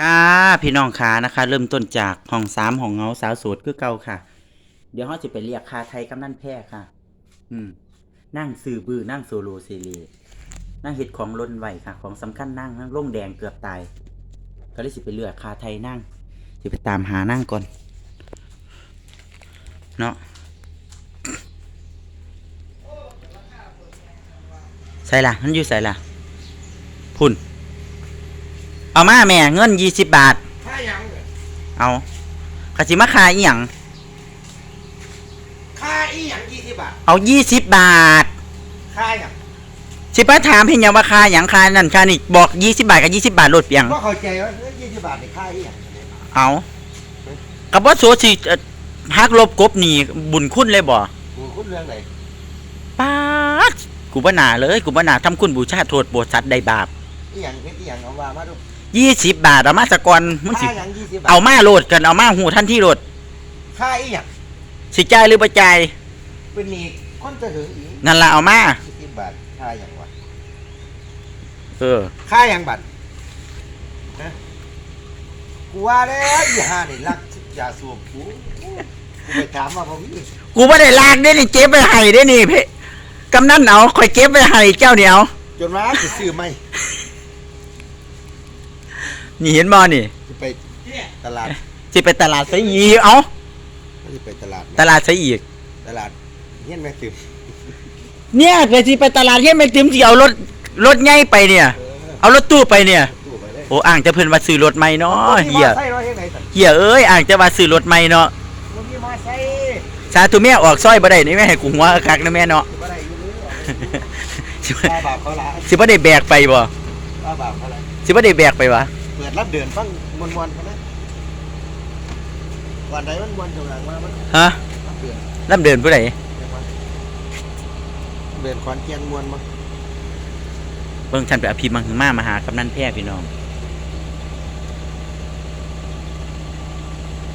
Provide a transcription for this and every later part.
ค่ะพี่น้องขานะคะ เริ่มต้นจากห้องสามห้องเงาสาวโสดคือเก่าค่ะ เดี๋ยวเขาจะไปเรียกคาไทยกำนันแพ้ค่ะ อืม นั่งสื่อบือนั่งโซโลเซเลนั่งเห็ดของล้นไหวค่ะ ของสำคัญนั่งนั่งร่งแดงเกือบตายก็เลยสิไปเลือกคาไทยนั่งสิไปตามหานั่งก่อน เนาะใส่ละมันอยู่ใส่ละพุ่น เอามาแม่เงินยี่สิบบาทค่ายังเนี่ยเอากะจิมาขายอีหยังค่าอีหยังยี่สิบบาทเอายี่สิบบาท ค่าหยังสิป้าถามเพียงยังว่าคาหยังคานั่นคานี่บอกยี่สิบบาทกับยี่สิบบาทลดเปียง ก็เข้าใจว่ายี่สิบบาทในค่าอีหยังเอากับว่าโซสิเอ่อฮักลบกบหนี่บุญคุณเลยบ่กูคุณเรื่องไหนป้าดกูบ่น่าเลย กูบ่น่าทำคุณบูชาโทษโบสัตว์ได้บาปอีหยังเป็นอีหยังเอาว่ามาดู ยี่สิบบาทเอามาสะกอนมึงสิค่าหยังยี่สิบบาทเอามาโหลดกันเอามาหูท่านที่โหลดค่าอีหยังสิจ่ายหรือบ่จ่ายเป็นหนี่คนจะถึงอีกนั่นละเอามายี่สิบบาทค่าหยังวะเออค่าหยังบัตรนะกูว่าแล้วอีห่านี่รักยาสูบกูกูไปถามว่าพ่อพี่กูบ่ได้ลากได้นี่เก็บไปให้ได้นี่เพ่กำนันเอาข่อยเก็บไปให้เจ้าเดียวจนว่าจะซื้อไหม นี่เห็นบ่นี่จะไปตลาดสิไปตลาดซะอีกเอาจะไปตลาดไหมตลาดซะอีก ตลาดเงี้ยแม่ติมเนี่ยเกิดสิไปตลาดเฮ็ดแม่ติมสิเอารถรถใหญ่ไปเนี่ย เออเอารถตู้ไปเนี่ย ตู้ไปเลยโอ้อ่างจะเพิ่นว่าซื้อรถใหม่เนาะเฮียใส่ร้อยเฮ็ดไหนสันเฮียเอ้ยอ่างจะว่าซื้อรถใหม่เนาะบ่มีมอไซค์สาธุแม่ออกซอยบ่ได้นี่แม่ให้กูหัวคักนะแม่เนาะบ่ได้อยู่เลยสิบ่ป้าบาปเขาละสิบ่ได้แบกไปบ่ป้าบาปเขาละสิบ่ได้แบกไปวะเปิ ดรับเดือนฟังมวนมวนๆเขานะวันใดมันมวนจังหวะมามันฮะรับเดือนลำเดินผู้ใดจังหวะเดือนขอนเกียนมวนมาเบิ่งท่านไปอภิมังหึมามาหากำนันแพ้พี่น้อง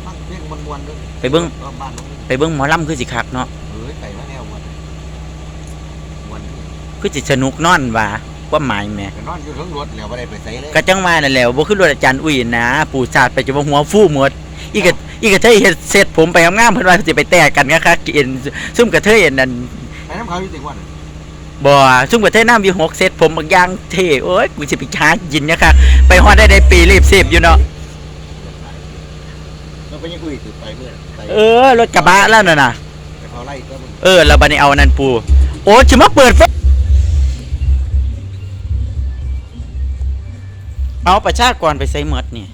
ฟังเพลงมวนมวนๆด้วยไปเบิ่ง รอบบ้านน้องไปเบิ่งหมอลำคือสิคักเนาะเอ้ยไปมาแนวมวนมวนคือสิสนุกนอนว่า ความหมายแหม่ก็นอนอยู่ทั้งรถแล้วบ่ได้ไปไสเลยก็จังว่านั่นแหละบ่คือรถอาจารย์อุ้ยนะ ปู่ชาติไปจะว่าหัวฟูหมด อีกกะอีกกะเทยเฮ็ดเสร็จผมไปงามๆเพิ่นว่าสิไปแตกกันก็คักเอ็นซุ่มกะเทยอันนั้นไปน้ำเขาอยู่ติงวันบ่ซุ่มกะเทยน้ำอยู่หกเซตผมบักอย่างเท่โอ้ยกูสิไปชาร์จยินนะครับไปฮอดได้ได้ปีรีบเสพอยู่เนาะเราไปยังคุยถือไปเมื่อไปเออรถกระบะแล้วน่ะน่ะ ไปเขาไล่ก็มึง เออแล้วบัดนี้เอานั่นปู โอ้สิมาเปิดไฟ เอาประชากรไปใส่หมดนี่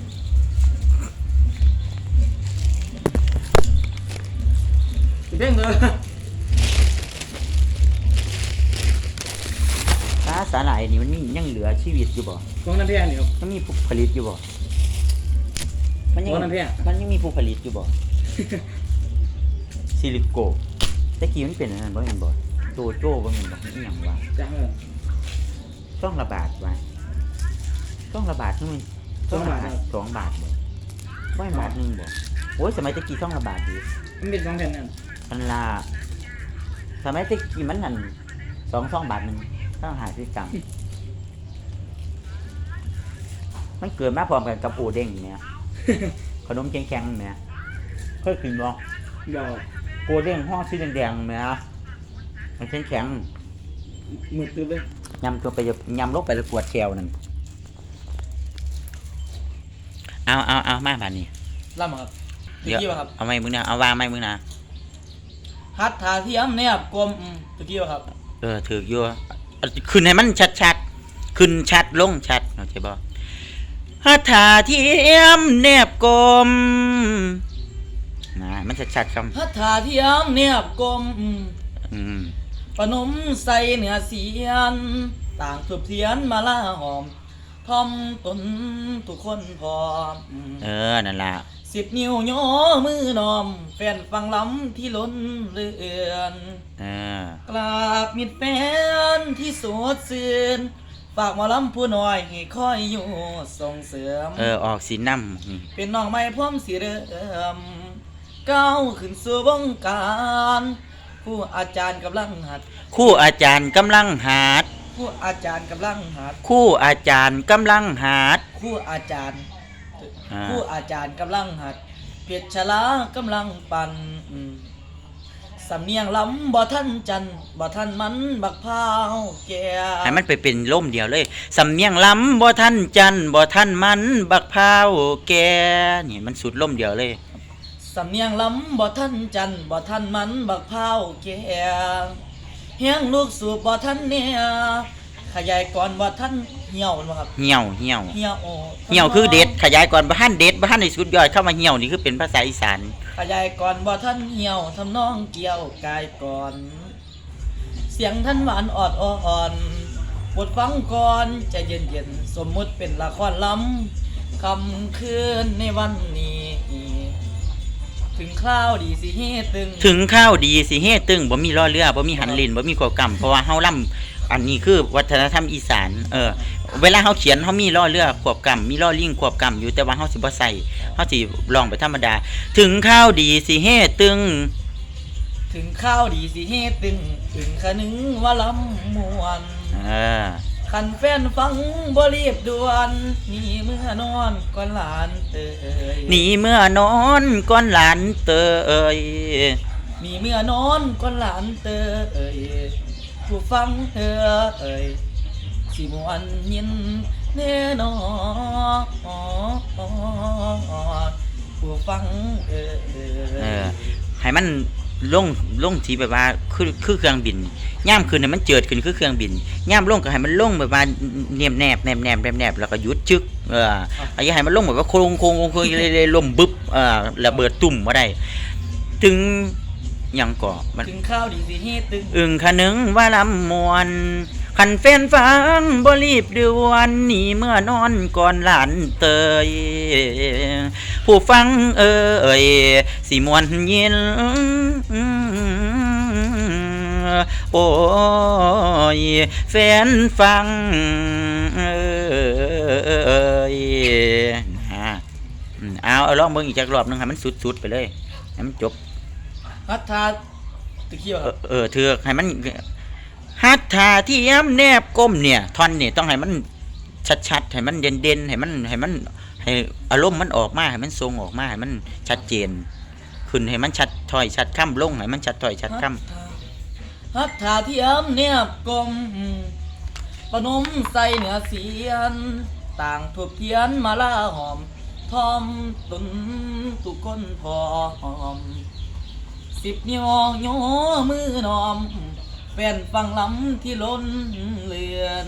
เด้งเลยสาสาหร่ายนี่มันมียังเหลือชีวิตอยู่บ่ของน้ำแพงนี่ครับมันมีผู้ผลิตอยู่บ่มันยังโอ้น้ำแพงมันยังมีผู้ผลิตอยู่บ่ซิลิโกแต่กี้มันเป็นอันนั้นบ่แม่นบ่โจโจ้บ่แม่นบ่อีหยังวะจังเลย ต้องระบาดวะ ต้องระบาดนู่นสองบาทครับสองบาทบ่บ่แม่นบาทหนึงบ่โอ้ยสมัยตะกี้ต้องระบาดอยู่มันเป็นสองแผ่นนั่นอันละสมัยตะกี้มันนั่นสองสองบาทหนึงต้องหาซื้อกรรมมันเกิดมาพร้อมกันกับโอเด้งเนี่ยขนมแข็งๆเนี่ยเคยกินบ่เดี๋ยวโกเด้งห่อสีแดงๆเนี่ยมันแข็งมืดตื้อเลยๆยำตัวไปยำลงไปแล้วปวดแขวนั่น เอาเอาเอามาบานนี้ล่ำครับตะเดี๋ยวกี้วะครับเอาไม้มึงนะเอาวางไม้มึงนะฮัดทาเทียมเนี่ยกลมอืมตะกี้วะครับ เออถืออยู่เอาขึ้นให้มันชัดๆขึ้นชัดลงชัดเข้าใจบ่ฮัทธาเทียมเนบกลมนะมันชัดๆคฮัดทาเทียมเนี่ยกลมอืมำอืมปนมใส่เหนือเสียน ต่างถูบเทียนมาล่าหอม ทอมตนทุกคนพร้อมอืมเออ นั่นล่ะ สิบนิ้วโยมือนอม แฟนฟังล้ำที่ล้นเรือนเออ กราบมิดแฟนที่สดซื่นฝากหมอลำผู้น้อยให้คอยอยู่ส่งเสริม เออ ออกสีน้ำนี่เป็นน้องไม้พร้อมสีเริมก้าวขึ้นสู่วงการ ผู้อาจารย์กำลังหัด คู่อาจารย์กำลังหาด ผู้อาจารย์กำลังหัดคู่อาจารย์กำลังหาดผู้อาจารย์ อ่าผู้อาจารย์กำลังหัด เพียรชลากำลังปันอืมสำเนียงล้ำบ่ท่านจันบ่ท่านมันบักพร้าวแก่ให้มันไปเป็นล่มเดียวเลยสำเนียงล้ำบ่ท่านจันทร์บ่ท่านมันบักพร้าวแกนี่มันสุดล่มเดียวเลย สำเนียงล้ำบ่ท่านจันบ่ท่านมันบักพร้าวแก่ เฮียงลูกสูบบ่ท่านเนี่ยขยายก่อนบ่ท่านเหี่ยวบ่ครับเหี่ยวเหี่ยวเหี่ยวโอ้เหี่ยวคือเด็ด ขยายก่อนบ่ทันเด็ดบ่ทันในสุดยอดเข้ามาเหี่ยวนี่คือเป็นภาษาอีสานขยายก่อนบ่ท่านเหี่ยวทำนองเกี่ยวกายก่อน เสียงท่านหวานออดอ่อนบทฟังก่อนใจะเย็นเย็นๆสมมุติเป็นละครล้ำคำคืนในวันนี้ ถึงคราวดีสิเฮตึง ถึงข้าวดีสิเฮ็ดตึงบ่มีล้อเรือบ่มีหันลินบ่มีขวบกำเพราะว่าเฮาล่ำอันนี้คือวัฒนธรรมอีสานเออเวลาเฮาเขียนเฮามีล้อเรือขวบกำมีล้อลิงขวบกำอยู่แต่ว่าเฮาสิบ่ใส่เฮาสิลองไปธรรมดา ถึงข้าวดีสิเฮ็ดตึง ถึงข้าวดีสิเฮตึง ถึงคะนึงว่าล้ำมวนเออ คันแฟนฟังบ่รีบด่วนนี่เมื่อนอนก่อนหลานเตยหนีเมื่อนอนก้อนหลานเตยมีเมื่อนอนก่อนหลานเตยผู้ฟังเธอเอ่ยสิมวนยินแน่นอนผู้ฟังเอ่เอยอให้มัน ลงลงที่แบบว่าคือคือเครื่องบินย่ามขึ้นให้มันเจิดขึ้นคือเครื่องบินย่ามลงก็ให้มันลงแบบว่าเนียบแนบแนบแนบแนบแนบแล้วก็หยุดจึกเอออย่าให้มันลงแบบว่าโครงโครงโครงโครงเลยเลยล่มบึบเออระเบิดตุ่มมาได้ ถึงหยังก่อมันถึงข้าวดีสิเฮ็ดตึงอึ่งคะนึงว่าลำมวน ขันแฟนฟังบ่รีบด่วนหนีเมื่อนอนก่อนหลานเตยผู้ฟังเอ่ยสิมวนยินโอ้ยแฟนฟังเอ่ยฮะอืมเอาเอาลองเบิ่งอีกจักรอบหนึงให้มันสุดๆไปเลยให้มันจบฮัทธาตะเคียวเอครัอบเออเถือกให้มัน ฮัตถาที่ย้ำแนบก้มเนี่ยท่อนเนี่ยต้องให้มันชัดๆให้มันเด่นๆให้มันให้มันให้อารมณ์มันออกมาให้มันทรงออกมาให้มันชัดเจน ขึ้นให้มันชัดถอยชัดค่ำลงให้มันชัดถอยชัดค่ฮัทาที่อ้ำเนี่ยกลมปนมใส่เหนือเสียน ต่างถูกเทียนมาล่าหอมทอมตุนทุกคนพร้อมสิบนิ้วย่อมือนอม นฟังลำที่ล้นเลือน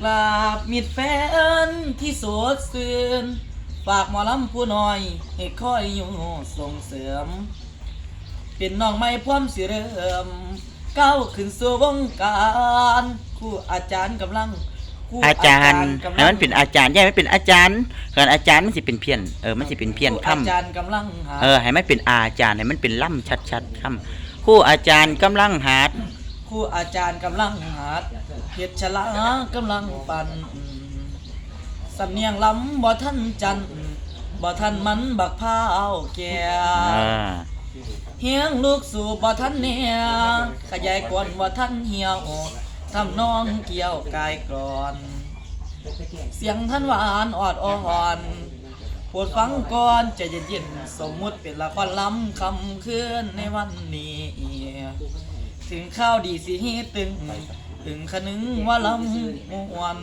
กราบมิดแฟนที่โสดเสือนฝากหมอลำผู้น้อยให้คอยอยู่ส่งเสริม เป็นน้องไม่พร้อมสิเริ่มก้าวขึ้นสู่วงการครู่อาจารย์กำลังคำอาจารย์กำลังให้มันเป็นอาจารย์อย่าให้มันเป็นอาจารย์เกิดอาจารย์มันสิเป็นเพี้ยนเออมันสิเป็นเพี้ยนครู่ค่อาจารย์กำลังหาำเออให้มันเป็นอาจารย์ให้มันเป็นล่ำชัดๆค่ำ ครู่อาจารย์กำลังหาดครู่อาจารย์กำลังหาดเฮ็ดฉลากำลังปันสำเนียงล้ำบ่ท่านจันบ่ท่านมันบักพร้าวแก่อ่าเฮียงลูกสู่บ่ท่านเนี่ยขยายกวนบ่ท่านเหี่ยวทำนองเกี่ยวกายกรอน เสียงท่านหวานออดอ่อนโปวดฟังก่อนใจะเย็นๆสมมุติเป็นละครล้ำคำคืนในวันนี้ ถึงข้าวดีสิเฮ็ดตึง ถึงคะนึงว่าล้ำมวน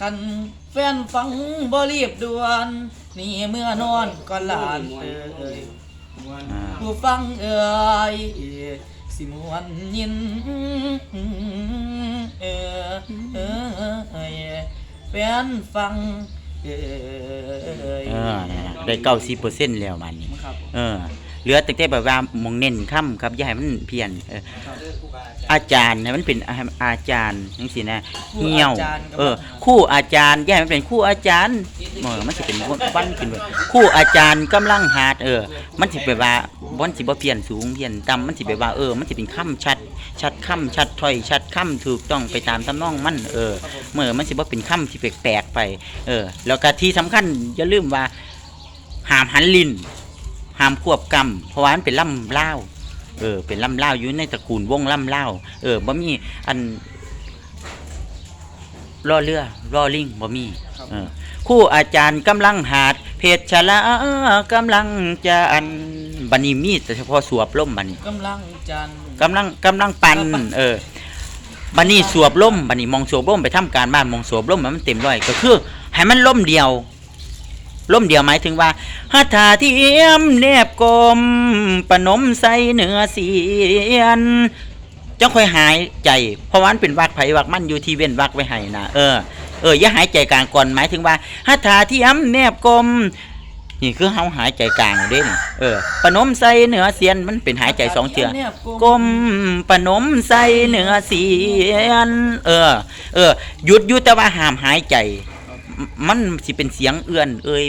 คันแฟนฟังบ่รีบด่วน นี่เมื่อนอนก่อนหลานเอ่ยผู้ฟังเอ่ยสิมวนยินเอ่ยแฟนฟัง เอ่ยเออนั่นน่ะได้เก้าสิบเปอร์เซ็นต์แล้วมันนี่ ครับเออ เหลือแต่แต่แบบว่าหมองเน้นค่ำครับอย่าให้มันเพี้ยนเอออาจารย์ให้มันเป็นอาอาจารย์จังซี่นะเหี่ยวเออคู่อาจารย์อย่าให้มันเป็นคู่อาจารย์เออมันสิเป็นวันขึ้นไปคู่อาจารย์กำลังหาดเออ มันสิแบบว่าบ่นสิบ่เพี้ยนสูงเพี้ยนต่ำมันสิแบบว่าเออ มันสิเป็นค่ำชัด ชัดค่ำชัดถ้อย ชัดค่ำถูกต้องไปตามทำนองมันเออเมื่อมันสิบ่เป็นค่ำที่แปลกๆไป เออ แล้วก็ที่สำคัญอย่าลืมว่าห้ามหันลิ้นห้ามควบกำเพราะว่ามันเป็นล่ำเล่าวเออ เป็นล่ำเล่าวอยู่ในตระกูลวงล่ำเล่าวเออบ่มีอันล่อเรือล่อลิงบ่มีเออครู่อาจารย์กำลังหาด เพชรชลากำลังจะอันบันนี้มีแต่เฉพาะสวบล่มบันนี้กำลังจันทร์กำลังกำลังปันเออบันนี้สวบล่มบันนี้มองสวบล่มไปทำการบ้านมองสวบล่มมันเต็มร้อยก็คือ ให้มันล่มเดียวล่มเดียวหมายถึงว่าหัตถาเทียมเนบกลมปนมใส่เหนือเสียน จะค่อยหายใจเพราะว่ามันเป็นวักไผวักมันอยู่ที่เว้นวักไว้ให้นะเออเอออย่าหายใจกลางก่อนหมายถึงว่าหัตถาเทียมเนบกลมนี่คือเฮาหายใจกลางเด้นี่เออปนมใส่เหนือเสียนมันเป็นหายใจสองเทื่อนี่ยกลมปนมใส่เหนือเสียน เออ เออหยุดหยุดแต่ว่าห้ามหายใจมมันสิเป็นเสียงเอื้อน เอ่ย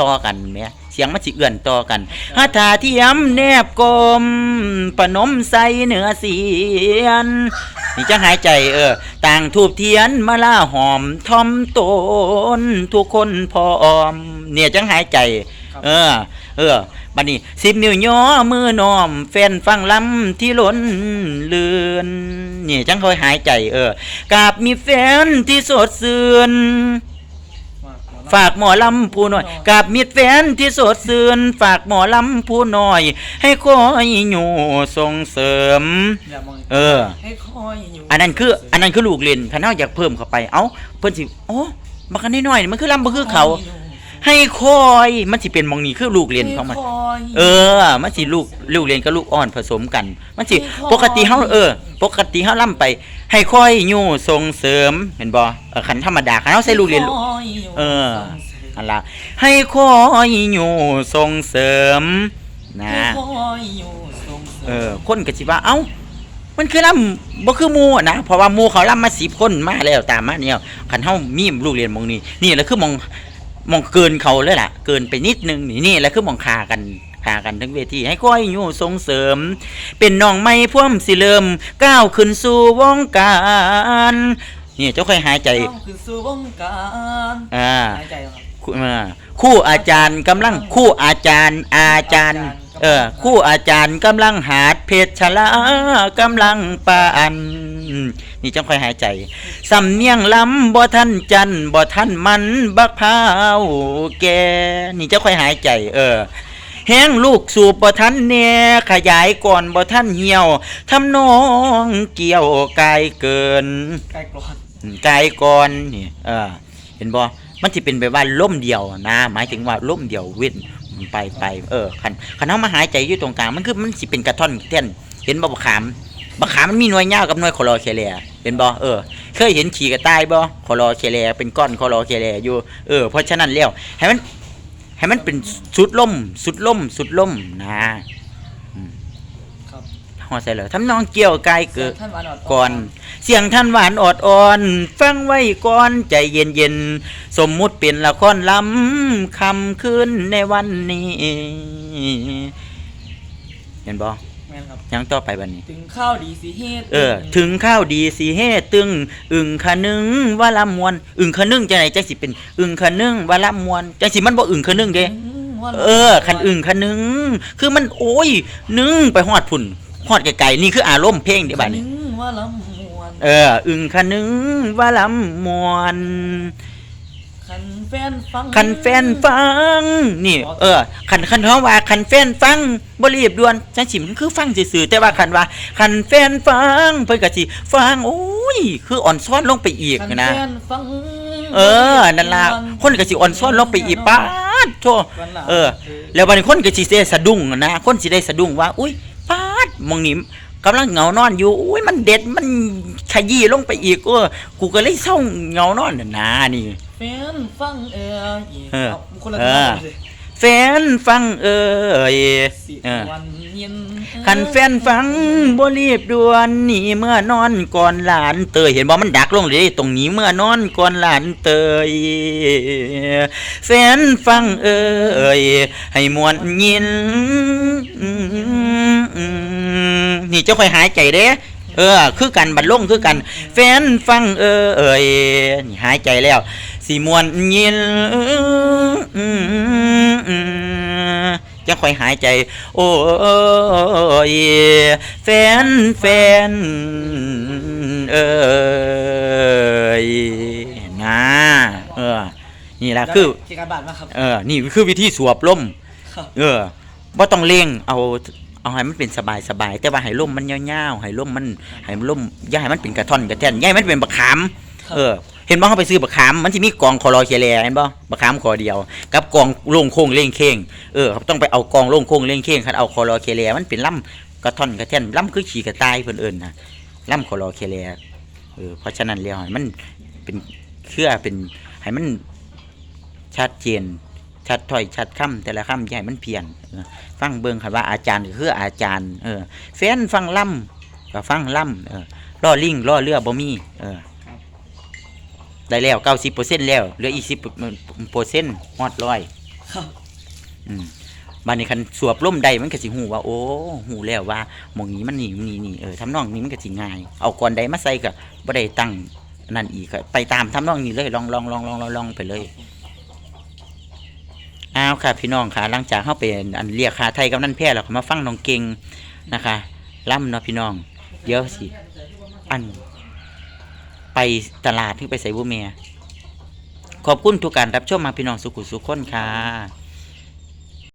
ต่อกันแหมเสียงมันสิเอื้อนต่อกันหาถาเทียมแนบกลมปนมใส่เหนือเสียน นี่จะหายใจเออ ต่างทูบเทียนมาล่าหอมทอมตนทุกคนพร้อม เนี่ยจังหายใจ เออ เออบัดนี้สิบนิ้วย่อมือน้อม แฟนฟังลำที่ล้นเลือนนี่จังค่อยหายใจ เออกราบมีแฟนที่สดชื่น ฝากหมอลำผู้น้อยกราบมีแฟนที่สดชื่นฝากหมอลำผู้น้อย ให้คอยอยู่ส่งเสริม อย่ามองเออ ให้คอยอยู่อันนั้นคือ อันนั้นคือลูกเล่นคันเฮาอยากเพิ่มเข้าไปเอ้าเพิ่นสิโอ้บักอันน้อยๆนี่มันคือลำบ่คือเขา ให้คอยมันสิเป็นหมองนี้คือลูกเรียนของมันให้คอยเออ มันสิลูกลูกเรียนกับลูกอ่อนผสมกัน มันสิให้คอยปกติเฮาเออ ปกติเฮาล่ำไป ให้คอยอยู่ส่งเสริมเห็นบ่เออคันธรรมดาคันเฮาใส่ลูกเรียนให้คอยยู่เอออันละให้คอยอยู่ส่งเสริมนะให้คอยอยู่ส่งสริมเออคนก็สิว่าเอ้ามันคือล่ำบ่คือหมู่อะนะเพราะว่าหมู่เขาล่ำมา10คนมาแล้วตามมาเนี่ยคันเฮามีลูกเรียนหมองนี้นี่แหละคือหมองห มองเกินเขาเลยล่ะ เกินไปนิดนึงนี่นี่แหละคือหมองคากันคากันทั้งเวทีให้คอยอยู่ส่งเสริม เป็นน้องใหม่พ่วมสิเริ่มก้าวขึ้นสู่วงการนี่เจ้าค่อยหายใจเข้าขึ้นสู่วงการอ่าหายใจครับคู่อ่าคู่อาจารย์กำลังคู่อาจารย์อาจารย์เออคู่อาจารย์กำลังหาดเพชรชลากำลังปาน นี่จังค่อยหายใจสำเนียงล้ำบ่ท่านจันบ่ท่านมันบักพร้าวแกนี่จังค่อยหายใจ เออแห้งลูกสูบบ่ทันแน่ขยายก่อนบ่ทันเหี่ยวทำนองเกี่ยวกายเกินใกล้กรอนกายก่อนนี่เออเห็นบ่มันสิเป็นแบบว่าล่มเดียวนะ หมายถึงว่าล่มเดียวเว้นไปไปเออคันคันเฮามาหายใจอยู่ตรงกลางมันคือมันสิเป็นกระท่อนเท่นเห็นบ่บักขาม บักขามมันมีหน่วยยาวกับหน่วยคอรอเคเลเห็นบ่เออ เคยเห็นขี่กระต่ายบ่คอรอเคเลเป็นก้อนคอรอเคเลอยู่เออเพราะฉะนั้นแล้วให้มันให้มันเป็นสุดล่มสุดล่มสุดล่มนะครับฮอดใส่เลยทำนองเกี่ยวกายเกิดท่านหวานอดก่อน เสียงท่านหวานอดอ่อน ฟังไว้ก่อนใจเย็นเย็นๆสมมุติเป็นละครล้ำคำขึ้นในวันนี้ เห็นบ่แม่นครับยังต่อไปบันนี้ ถึงข้าวดีสิเฮ็ดเออ ถึงข้าวดีสีเฮตึง อึ่งคะนึงว่าละมวน อึ่งคะนึงจังไหนจังสิเป็น อึ่งคะนึงว่าละมวนจังสิมันบ่อึ่งคะนึงเด้ว่าเออคันอึ่งคะนึง คือมันโอ้ย นึงไปฮอดพุ่นฮอดไกลๆนี่คืออารมณ์เพลงเด้บัดนี้คันว่าลำมวน เออ อึ่งคะนึงว่าลำมวนคั นแฟนฟังคันแฟนฟัง นี่ เออคันคันท้องว่าคันแฟนฟังบ่รีบด่วนจังสิมันคือฟังซื่อๆแต่ว่าคันว่าคันแฟนฟังเพิ่นก็สิฟังโอ้ยคืออ่อนซ้อนลงไปอีกคันนะแฟนฟังเออนั่นล่ะคนก็สิอ่อนซ้อนลงไปอีกป๊าดโธ่เออ แล้วบัดนี้คนก็สิได้สะดุ้งนะคนสิได้สะดุ้งว่า อุ้ยป๊าดมองนี่ กำลังเหงานอนอยู่อุ้ยมันเด็ดมันขยี้ลงไปอีกเออกูก็เลยเศร้าเหงานอนน่ะนะนี่แฟนฟังเออเออาคนละเออสิแฟนฟังเอ่ยสิเออวันเย็นคันแฟนฟังบ่รีบด่วนหนี่เมื่อนอนก่อนหลานเตยเห็นบ่มันดักลงเลยตรงนี้เมื่อนอนก่อนหลานเตยแฟนฟังเอ่ยให้มวนยิน นี่เจ้าค่อยหายใจเด้ เออ คือกันบัดลงคือกัน แฟนฟังเอ่ยนี่หายใจแล้วสีมวนยินจะค่อยหายใจ โอ้ยแฟนแฟนเอ่ยนะเออ นี่ล่ะคือเกี่ยวกับบ้านมาครับเออ นี่คือวิธีสวบล่มครับเออบ่ต้องเร่งเอา เอาให้มันเป็นสบายสบายๆแต่ว่าให้ล่มมันยาวๆให้ล่มมันให้มันล่มอย่าให้มันเป็นกระท่อนกระแท่นอย่าให้มันเป็นบักขามเออเห็นบ่เขาไปซื้อบักขามมันสิมีกองคอรอเคแลเห็นบ่บักขามคอเดียว กับกองโล่งโค้งเล่งเค้งเออเขาต้องไปเอากองโล่งโค้งเล่งเค้งคันเอาคอรอเคแลมันเป็นล่ำกระท่อนกระแท่นล่ำคือขี่กระต่ายเพิ่นเอิ้นน่ะล่ำคอรอเคแลเออเพราะฉะนั้นแล้วให้มันเป็นเครือเป็นให้มันชัดเจน ชัดถ้อยชัดคำแต่ละคำอย่าให้มันเพี้ยนฟังเบิ่งค่ะว่าอาจารย์ก็คืออาจารย์เออแฟนฟังล่ำก็ฟังล่ำเออล่อลิงล่อเรือบ่มีเออได้แล้วเก้าสิบเปอร์เซ็นต์แล้วเหลืออีกสิบเปอร์เซ็นต์ฮอดร้อยบอืมบันนี้คันสวบล่มใดมันก็สิหูว่า โอ้หูแล้วว่าหมองนี้มันนี่นี่นี่เออทำนองนี้มันก็สิง่าย เอาก่อนใดมาใส่ก็บ่ได้ตั้งนั่นอีกไปตามทำนองนี้เลยลองลองลองลองลองลองไปเลย อ้าวค่ะ พี่น้องค่ะ หลังจากเข้าไปอันเรียกคาไทยกับนั่นแพ้แล้วก็มาฟังน้องเก่งนะคะล่ำเนาะพี่น้อง เดี๋ยวสิ อัน ไปตลาดที่ไปใส่บุเมียขอบคุณทุกการรับชมมาพี่น้องสุขุสุขคนค่ะ